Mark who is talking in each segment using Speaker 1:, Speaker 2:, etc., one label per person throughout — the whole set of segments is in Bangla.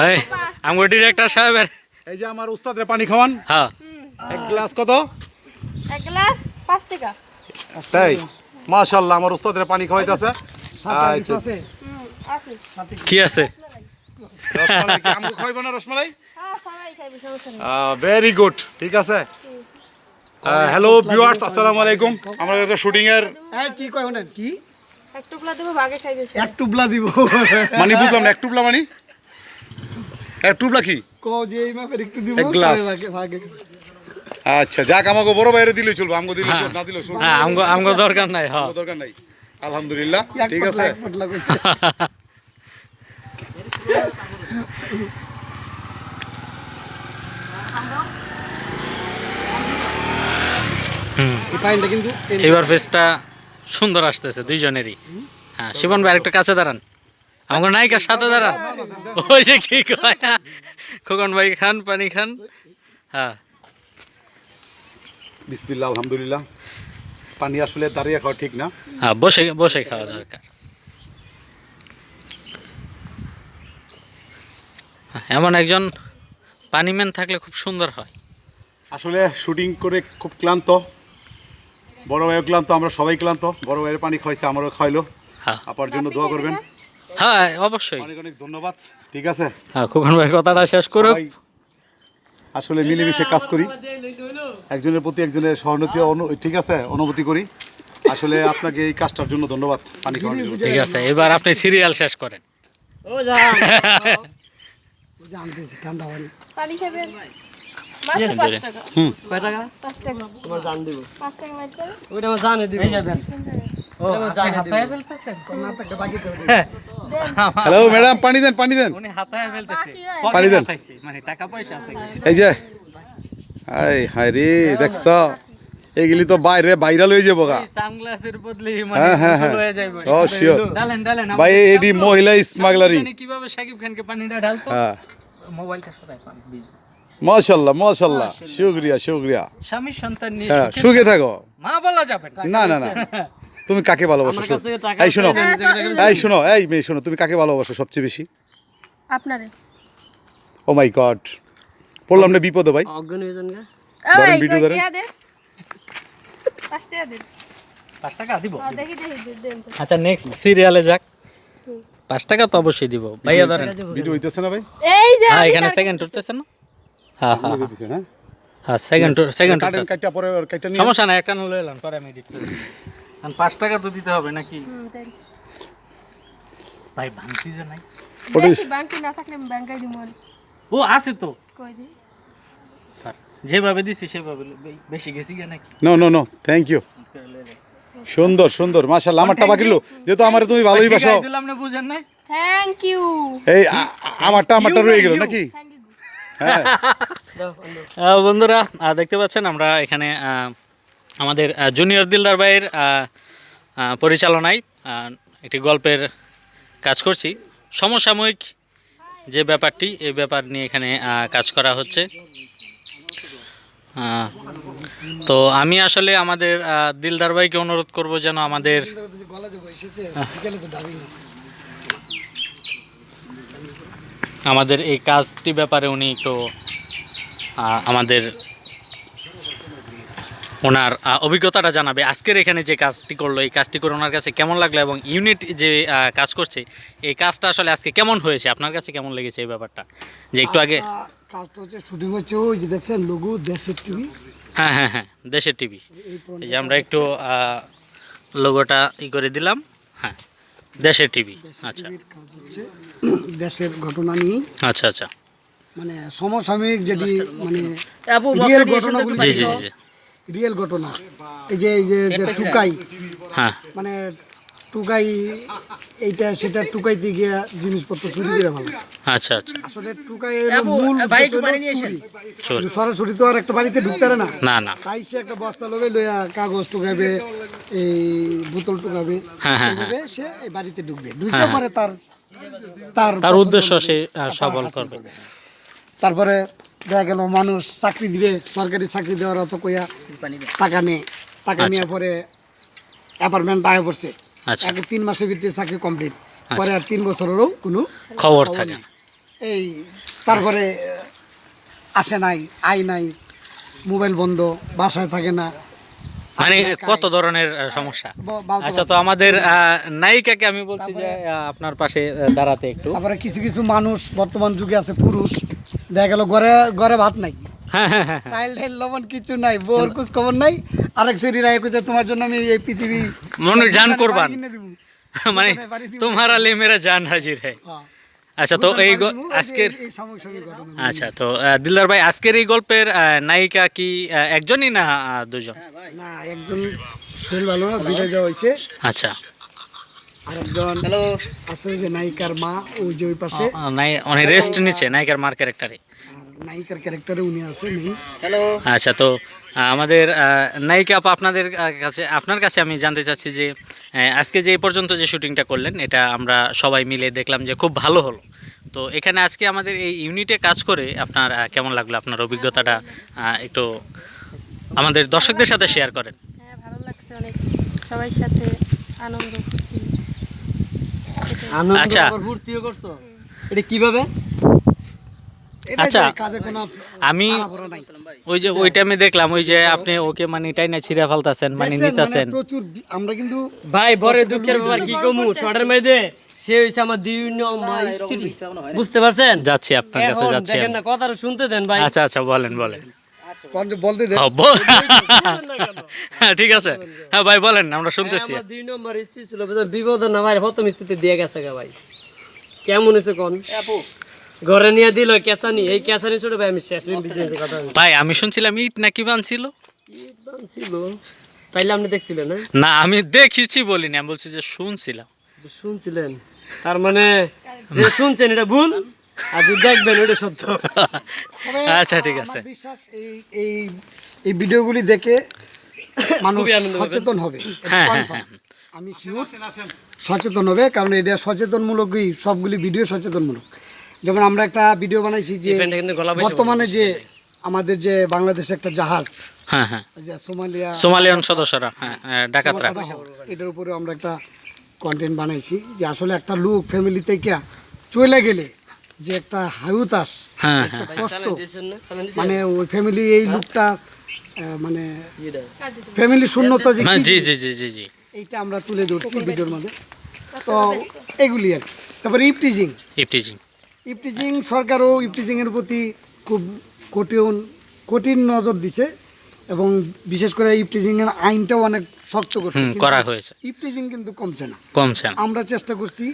Speaker 1: এই আমার ডিরেক্টর সাহেবের।
Speaker 2: এই যে আমার উস্তাদের পানি খাওয়ান।
Speaker 1: হ্যাঁ।
Speaker 2: এক গ্লাস কত?
Speaker 3: এক গ্লাস পাঁচ টাকা।
Speaker 2: তাই? মাশাল্লাহ আমার উস্তাদের পানি খাওয়াইতেছে। আচ্ছা।
Speaker 3: আছে?
Speaker 1: কি আছে?
Speaker 2: রসমালাই কি? আমগো খাইবো না রসমালাই?
Speaker 3: হ্যাঁ সবাই খাইবে সমস্যা নেই।
Speaker 2: ভেরি গুড ঠিক আছে? হ্যালো ভিউয়ার্স আসসালামু আলাইকুম। আমরা একটা শুটিং এর
Speaker 4: কি কয় কি?
Speaker 3: এক দেবো ভাগে
Speaker 4: এক দিব।
Speaker 2: মানে বুঝলাম না এক টুবলা মানে? এক টুবলা কি?
Speaker 4: ক যে এই মাপের একটু দিব
Speaker 2: এক গ্লাস।
Speaker 4: ভাগে ভাগে।
Speaker 2: আচ্ছা যাক আমাকে বড় বাইরে দিলে চলবে আমগো দিলে চলবে না দিলে চলবে।
Speaker 1: হ্যাঁ আমগো আমগো দরকার নাই হ্যাঁ
Speaker 2: দরকার নাই। আলহামদুলিল্লাহ ঠিক আছে।
Speaker 1: এবার ফেসটা সুন্দর আসতেছে দুইজনেরই। হ্যাঁ শিবন ভাই একটু কাছে দাঁড়ান। আমার নায়িকার সাথে দাঁড়ান ওই যে কি কয়? খোকন ভাই খান পানি খান। হ্যাঁ।
Speaker 2: বিসমিল্লাহ আলহামদুলিল্লাহ। পানি আসলে দাঁড়িয়ে খাওয়া ঠিক না।
Speaker 1: হ্যাঁ বসে বসে খাওয়া দরকার। হ্যাঁ, এমন একজন পানিম্যান থাকলে খুব সুন্দর হয়।
Speaker 2: আসলে শুটিং করে খুব ক্লান্ত। বড় ভাইও ক্লান্ত আমরা সবাই ক্লান্ত। বড় ভাইয়ের পানি খাইছে আমারও খাইলো।
Speaker 1: হ্যাঁ।
Speaker 2: আপার জন্য দোয়া করবেন।
Speaker 1: হ্যাঁ অবশ্যই।
Speaker 2: অনেক অনেক ধন্যবাদ। ঠিক আছে?
Speaker 1: হ্যাঁ খোকন ভাইয়ের কথাটা শেষ করুক।
Speaker 2: আসলে মিলেমিশে কাজ করি। একজনের প্রতি একজনের সহানুভূতি অনু- ঠিক আছে? অনুভূতি করি। আসলে আপনাকে এই কাজটার জন্য ধন্যবাদ। পানি
Speaker 1: ঠিক আছে এবার আপনি সিরিয়াল শেষ করেন।
Speaker 4: জানতেছি ঠান্ডা
Speaker 3: পানি খাবেন?
Speaker 5: তোমার জান দিব।
Speaker 3: পাঁচ টাকা মাইর করে
Speaker 5: ওইটা জানে দিব।
Speaker 4: না বাকি দেবে
Speaker 2: হ্যালো ম্যাডাম পানি দেন পানি দেন।
Speaker 1: উনি হাতায় ফেলতেছে।
Speaker 2: পানি দেন।
Speaker 1: মানে টাকা পয়সা আছে।
Speaker 2: এই যে। আই হায় রে দেখছ? এগুলি তো বাইরে ভাইরাল হয়ে যাব গা।
Speaker 1: সানগ্লাসের বদলে
Speaker 2: হ্যাঁ, হ্যাঁ, হ্যাঁ।
Speaker 1: হয়ে যাইবে।
Speaker 2: ও শিওর
Speaker 1: ডালেন ডালেন
Speaker 2: ভাই এডি মহিলা স্মাগলারি
Speaker 1: কীভাবে সাকিব খানকে পানিটা ঢালতো?
Speaker 2: হ্যাঁ।
Speaker 1: মোবাইলটা সরাই পান
Speaker 2: মাশাল্লাহ মাশাল্লাহ। শুক্রিয়া শুক্রিয়া।
Speaker 1: স্বামী সন্তান নিয়ে
Speaker 2: হ্যাঁ
Speaker 1: সুখে-
Speaker 2: থাকো।
Speaker 1: মা বলা যাবে। না
Speaker 2: না না। তুমি কাকে ভালোবাসো এই শোনো।
Speaker 3: হ্যাঁ,
Speaker 2: এই শোনো এই মেয়ে শোনো তুমি কাকে ভালোবাসো সবচেয়ে বেশি?
Speaker 3: আপনারে।
Speaker 2: ও মাই গড পড়লাম না বিপদে ভাই।
Speaker 5: অজ্ঞান হয়ে যান গা।
Speaker 2: ধরেন,
Speaker 3: এই
Speaker 2: ভিডিও
Speaker 3: কই
Speaker 2: ধরেন।
Speaker 3: টিয়া পাঁচ টাকা দেন
Speaker 1: পাঁচ টাকা দিব?
Speaker 3: হ্যাঁ, দেখি দেখি দে- দেন তো।
Speaker 1: আচ্ছা নেক্সট সিরিয়ালে যাক। পাঁচ টাকা তো অবশ্যই দিব। ভাইয়া ধরেন।
Speaker 2: ভিডিও হইতেছে না ভাই?
Speaker 3: এই যে
Speaker 1: হ্যাঁ এখানে সেকেন্ড উঠতেছে না? হ্যাঁ হ্যাঁ
Speaker 2: হ্যাঁ।
Speaker 1: হ্যাঁ সেকেন্ড সেকেন্ড
Speaker 2: কাটেন কাটটা পরে ওর কাটটা নিয়ে
Speaker 1: সমস্যা নাই একটা এলাম পরে আমি এডিট দিই। পাঁচ টাকা তো দিতে হবে নাকি?
Speaker 3: হুম,
Speaker 1: ভাই যে নাই।
Speaker 3: ব্যাংকে না থাকলে আমি ব্যাংকে দিব
Speaker 1: ও আছে তো।
Speaker 3: কই দি?
Speaker 1: যেভাবে দিছি সেভাবে বেশি গেছি গে নাকি?
Speaker 2: No no no thank you সুন্দর সুন্দর মাশাআল্লাহ আমারটা বাকি রইল যেহেতু আমার তুমি ভালোই বাসো
Speaker 1: দিলাম না বুঝেন নাই?
Speaker 3: থ্যাংক ইউ
Speaker 2: এই আমারটা আমারটা রয়ে গেল নাকি? হ্যাঁ।
Speaker 1: বন্ধুরা দেখতে পাচ্ছেন আমরা এখানে আমাদের জুনিয়র দিলদার ভাইয়ের পরিচালনায় একটি গল্পের কাজ করছি। সমসাময়িক যে ব্যাপারটি এই ব্যাপার নিয়ে এখানে কাজ করা হচ্ছে। তো আমি আসলে আমাদের দিলদার ভাইকে অনুরোধ করব যেন আমাদের আমাদের এই কাজটি ব্যাপারে উনি একটু আমাদের ওনার অভিজ্ঞতাটা জানাবে। আজকের এখানে যে কাজটি করল এই কাজটি করে ওনার কাছে কেমন লাগল এবং ইউনিট যে কাজ করছে এই কাজটা আসলে আজকে কেমন হয়েছে? আপনার কাছে কেমন লেগেছে এই ব্যাপারটা? যে একটু আগে
Speaker 4: কাজটা হচ্ছে শুটিং হচ্ছে ওই যে দেখছেন লঘু দেশের টিভি।
Speaker 1: হ্যাঁ হ্যাঁ হ্যাঁ দেশের টিভি। এই যে আমরা একটু লোগোটা ই করে দিলাম। হ্যাঁ দেশের টিভি আচ্ছা।
Speaker 4: কাজ হচ্ছে দেশের ঘটনা নিয়ে।
Speaker 1: আচ্ছা আচ্ছা।
Speaker 4: মানে সমসাময়িক যেটি মানে রিয়েল ঘটনাগুলি
Speaker 1: জি জি জি।
Speaker 4: রিয়েল ঘটনা। এই যে এই যে টুকাই।
Speaker 1: হ্যাঁ।
Speaker 4: মানে টুকাই এইটা সেটা টুকাইতে গিয়ে জিনিসপত্র চুরি করে ভালো
Speaker 1: আচ্ছা আচ্ছা।
Speaker 4: আসলে টুকাই এর মূল
Speaker 5: নিয়ে
Speaker 4: চুরি। সরাসরি তো আর একটা বাড়িতে ঢুকতে পারে না।
Speaker 1: না না।
Speaker 4: তাই সে একটা বস্তা লবে লইয়া কাগজ টুকাবে এই বোতল টুকাবে
Speaker 1: হ্যাঁ, হ্যাঁ,
Speaker 4: সে এই বাড়িতে ঢুকবে। ঢুকে পরে তার তার
Speaker 1: তার উদ্দেশ্য সে সফল করবে।
Speaker 4: তারপরে দেখা গেল মানুষ চাকরি দিবে সরকারি চাকরি দেওয়ার অত কইয়া টাকা নেই। টাকা নিয়ে পরে অ্যাপার্টমেন্ট আয় পড়ছে।
Speaker 1: আচ্ছা।
Speaker 4: তিন মাসের ভিতরে চাকরি কমপ্লিট পরে আর তিন বছরেরও কোনো
Speaker 1: খবর থাকে।
Speaker 4: এই তারপরে আসে নাই আই নাই মোবাইল বন্ধ বাসায় থাকে না।
Speaker 1: মানে কত ধরনের সমস্যা? আচ্ছা তো আমাদের নায়িকাকে আমি বলছি যে আপনার পাশে দাঁড়াতে একটু।
Speaker 4: তারপরে কিছু কিছু মানুষ বর্তমান যুগে আছে পুরুষ। দেখা গেল ঘরে ঘরে ভাত নাই।
Speaker 1: হ্যাঁ হ্যাঁ হ্যাঁ
Speaker 4: চাইল্ড হেল লবণ কিছু নাই বোর কুছ খবর নাই। আরেক কইতে তোমার জন্য আমি এই পৃথিবী
Speaker 1: মনে জান করবান। মানে
Speaker 4: বাড়ি দিব।
Speaker 1: মেরা জান হাজির হ্যাঁ
Speaker 4: হ্যাঁ।
Speaker 1: আচ্ছা তো এই আজকের। আচ্ছা তো দিলদার ভাই আজকের এই গল্পের নায়িকা কি একজনই না দুজন?
Speaker 4: না একজন শরীর ভালো না বিদায় দেওয়া হয়েছে
Speaker 1: আচ্ছা।
Speaker 4: আর একজন হ্যালো আছে যে নায়িকার মা ওই যে ওই পাশে।
Speaker 1: অনেক রেস্ট নিচ্ছে নায়িকার মার ক্যারেক্টারে
Speaker 4: নায়িকার ক্যারেক্টারে উনি আছে নেই।
Speaker 1: আচ্ছা তো আমাদের নায়িকা আপা আপনাদের কাছে আপনার কাছে আমি জানতে চাচ্ছি যে আজকে যে এই পর্যন্ত যে শুটিংটা করলেন এটা আমরা সবাই মিলে দেখলাম যে খুব ভালো হলো। তো এখানে আজকে আমাদের এই ইউনিটে কাজ করে আপনার কেমন লাগল আপনার অভিজ্ঞতাটা? একটু আমাদের দর্শকদের সাথে শেয়ার করেন।
Speaker 3: হ্যাঁ ভালো লাগছে অনেক। সবার সাথে আনন্দ।
Speaker 1: আচ্ছা।
Speaker 5: করছ। এটা কীভাবে?
Speaker 1: আচ্ছা,
Speaker 4: যে কাজে কোনো
Speaker 1: আমি ওই যে ওই টাইমে দেখলাম ওই যে আপনি ওকে মানে টাইনা ছিঁড়ে ফেলতেছেন মানে
Speaker 4: দেখছেন,
Speaker 1: নিতেছেন।
Speaker 4: প্রচুর আমরা কিন্তু
Speaker 5: ভাই বড় দুঃখের ব্যাপার কি কমু? শর্টের মধ্যে সে হইছে আমার দুই স্ত্রী। বুঝতে পারছেন?
Speaker 1: যাচ্ছি আপনার কাছে যাচ্ছি
Speaker 5: দেখেন না কথাটা শুনতে দেন ভাই।
Speaker 1: আচ্ছা আচ্ছা বলেন বলেন।
Speaker 4: বলতে দে
Speaker 1: ও, ব- হ্যাঁ, ঠিক আছে। হ্যাঁ ভাই বলেন আমরা শুনতেছি।
Speaker 5: দুই নম্বর স্ত্রী ছিল বিপদ না ভাই প্রথম স্ত্রীতে দিয়ে গেছে গা ভাই। কেমন হয়েছে কোন? ঘরে নিয়ে দিল কেঁচানি এই কেঁচানি ছোট ভাই আমি শেষ কথা
Speaker 1: ভাই আমি শুনছিলাম ইট নাকি বানছিল?
Speaker 5: কি দাম ছিল তাইলে আপনি দেখছিলেন না?
Speaker 1: না আমি দেখেছি বলিনি আমি বলছি যে শুনছিলাম।
Speaker 5: শুনছিলেন। তার মানে যে শুনছেন এটা ভুল? আর দেখবেন ওটা সত্য।
Speaker 1: আচ্ছা ঠিক আছে।
Speaker 4: বিশ্বাস এই এই এই ভিডিওগুলি দেখে মানুষ সচেতন হবে। এটা
Speaker 1: হ্যাঁ, হ্যাঁ,
Speaker 4: আমি শিওর সচেতন হবে কারণ এটা সচেতনমূলকই সবগুলি ভিডিও সচেতনমূলক। যেমন আমরা একটা ভিডিও বানাইছি যে বর্তমানে যে আমাদের যে বাংলাদেশে একটা জাহাজ
Speaker 1: হ্যাঁ হ্যাঁ।
Speaker 4: যে সোমালিয়া
Speaker 1: সোমালিয়ান সদস্যরা হ্যাঁ হ্যাঁ, ডাকাতরা।
Speaker 4: এটার উপরে আমরা একটা কন্টেন্ট বানাইছি যে আসলে একটা লোক ফ্যামিলি থেকে চলে গেলে যে একটা হায়ুতাস
Speaker 1: হ্যাঁ
Speaker 4: একটা
Speaker 1: হ্যাঁ।
Speaker 4: কষ্ট।
Speaker 5: দিয়েছেন না? চালান দিয়েছেন?
Speaker 4: মানে ওই ফ্যামিলি এই লোকটা আহ, মানে ফ্যামিলি শূন্যতা যে
Speaker 1: হ্যাঁ, জি জি জি জি জি।
Speaker 4: এইটা আমরা তুলে ধরছি ভিডিওর মধ্যে। তো এগুলি আর তারপরে eve teasing.
Speaker 1: Eve teasing.
Speaker 4: Eve teasing সরকারও ইপটিজিং এর প্রতি খুব কঠিন কঠিন নজর দিছে এবং বিশেষ করে ইপটিজিং এর আইনটাও অনেক শক্ত করছে।
Speaker 1: করা হয়েছে।
Speaker 4: ইপটিজিং কিন্তু কমছে না।
Speaker 1: কমছে না।
Speaker 4: আমরা চেষ্টা করছি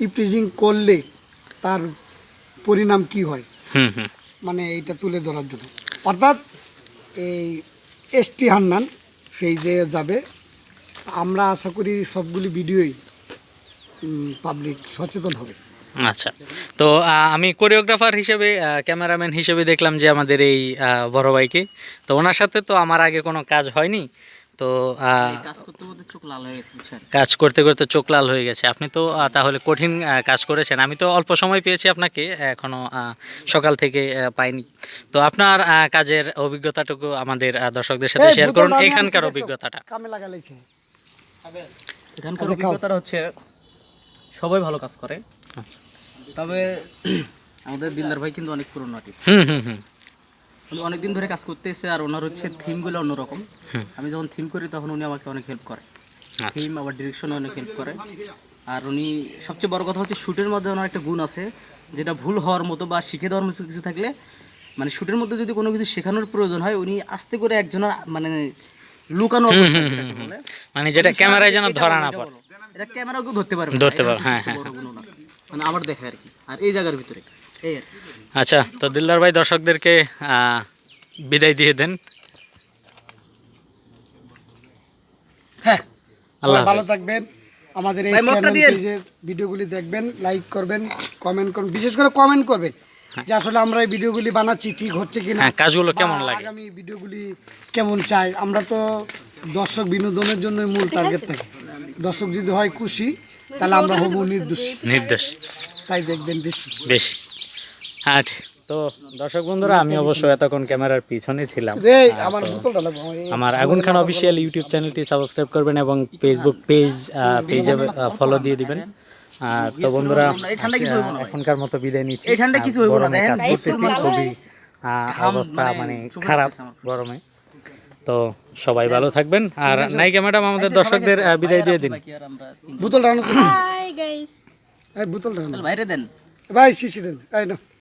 Speaker 4: ইপটিজিং করলে তার পরিণাম কি হয়? মানে এইটা তুলে ধরার জন্য। অর্থাৎ এই এসটি হান্নান সেই যে যাবে আমরা আশা করি সবগুলি ভিডিওই পাবলিক সচেতন হবে।
Speaker 1: আচ্ছা। তো আমি কোরিওগ্রাফার হিসেবে ক্যামেরাম্যান হিসেবে দেখলাম যে আমাদের এই বড় ভাইকে। তো ওনার সাথে তো আমার আগে কোনো কাজ হয়নি। তো
Speaker 5: কাজ করতে করতে চোখ লাল হয়ে গেছে বুঝছেন?
Speaker 1: কাজ করতে করতে চোখ লাল হয়ে গেছে। আপনি তো তাহলে কঠিন কাজ করেছেন। আমি তো অল্প সময় পেয়েছি আপনাকে এখনও সকাল থেকে পাইনি। তো আপনার কাজের অভিজ্ঞতাটুকু আমাদের দর্শকদের সাথে শেয়ার করুন। এখানকার অভিজ্ঞতাটা।
Speaker 6: এখানকার
Speaker 4: আচ্ছা,
Speaker 6: অভিজ্ঞতাটা হচ্ছে সবাই ভালো কাজ করে।
Speaker 1: আচ্ছা।
Speaker 6: তবে আমাদের দিলদার ভাই কিন্তু অনেক পুরনো আর্টিস্ট
Speaker 1: হুম হুম হুম।
Speaker 6: অনেকদিন ধরে কাজ করতেছে আর ওনার হচ্ছে থিমগুলো অন্যরকম। আমি যখন থিম করি তখন উনি আমাকে অনেক হেল্প করে।
Speaker 1: আচ্ছা।
Speaker 6: থিম আবার ডিরেকশনে অনেক হেল্প করে। আর উনি সবচেয়ে বড় কথা হচ্ছে শ্যুটের মধ্যে ওনার একটা গুণ আছে যেটা ভুল হওয়ার মতো বা শিখে দেওয়ার মতো কিছু থাকলে মানে শ্যুটের মধ্যে যদি কোনো কিছু শেখানোর প্রয়োজন হয় উনি আস্তে করে একজনের মানে লুকানো
Speaker 1: মানে যেটা ক্যামেরায় যেন ধরা না পড়ে।
Speaker 6: এটা ক্যামেরাও ধরতে পারবে
Speaker 1: ধরতে পারবে, হ্যাঁ,
Speaker 6: গুণ ওনার। মানে আবার দেখায় আর কি। আর এই জায়গার ভিতরে।
Speaker 1: আচ্ছা তো দিলদার ভাই দর্শকদেরকে বিদায় দিয়ে দেন।
Speaker 4: হ্যাঁ
Speaker 1: আল্লাহ
Speaker 4: ভালো থাকবেন। আমাদের এই চ্যানেল ভিডিওগুলি দেখবেন লাইক করবেন কমেন্ট করবেন বিশেষ করে কমেন্ট করবেন যে আসলে আমরা এই ভিডিওগুলি বানাচ্ছি ঠিক হচ্ছে কিনা
Speaker 1: হ্যাঁ কাজগুলো কেমন লাগে?
Speaker 4: আগামী ভিডিওগুলি কেমন চাই। আমরা তো দর্শক বিনোদনের জন্য মূল টার্গেট থাকি। দর্শক যদি হয় খুশি তাহলে আমরা হব নির্দোষ।
Speaker 1: নির্দেশ
Speaker 4: তাই দেখবেন বেশি।
Speaker 1: বেশি। হ্যাঁ তো দর্শক বন্ধুরা আমি অবশ্য এতক্ষণ ক্যামেরার পিছনে ছিলাম।
Speaker 4: আমার
Speaker 1: আগুন খান অফিসিয়াল ইউটিউব চ্যানেলটি সাবস্ক্রাইব করবেন এবং ফেসবুক পেজ পেজে ফলো দিয়ে দিবেন। তো বন্ধুরা। এখনকার মতো বিদায় নিচ্ছি।
Speaker 6: এই ঠান্ডা কিছু হইবো না,
Speaker 1: গরমে
Speaker 6: দেখেন।
Speaker 1: কাজ করতেছি খুবই অবস্থা
Speaker 6: মানে
Speaker 1: মানে খারাপ গরমে। তো সবাই ভালো থাকবেন। আর নায়িকা ম্যাডাম আমাদের দর্শকদের বিদায় দিয়ে দিন।
Speaker 4: বোতলটা আনো
Speaker 3: হাই গাইস
Speaker 4: এই বোতলটা আনো।
Speaker 6: বাইরে দেন
Speaker 4: ভাই শিশি দেন। এই না